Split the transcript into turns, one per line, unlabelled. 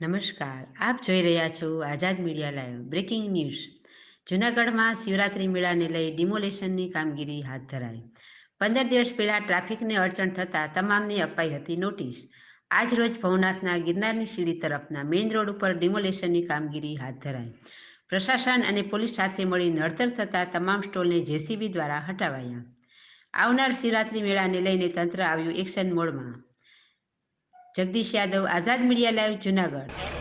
નમસ્કાર. આપ જોઈ રહ્યા છો Azad media live breaking news. જૂનાગઢમાં શિવરાત્રી મેળાને લઈ ડિમોલેશનની કામગીરી હાથ ધરાઈ. પંદર દિવસ પહેલા ટ્રાફિકને અડચણ થતાં તમામને અપાઈ હતી નોટિસ. આજ રોજ ભવનાથના ગિરનારની સીડી તરફના મેઇન રોડ ઉપર ડિમોલેશનની કામગીરી હાથ ધરાઈ. પ્રશાસન અને પોલીસ સાથે મળી નડતર થતાં તમામ સ્ટોલને જેસીબી દ્વારા હટાવાયા. આવનાર શિવરાત્રી મેળાને લઈને તંત્ર આવ્યું એક્શન મોડમાં. Jagdish Yadav Azad media live Junagadh.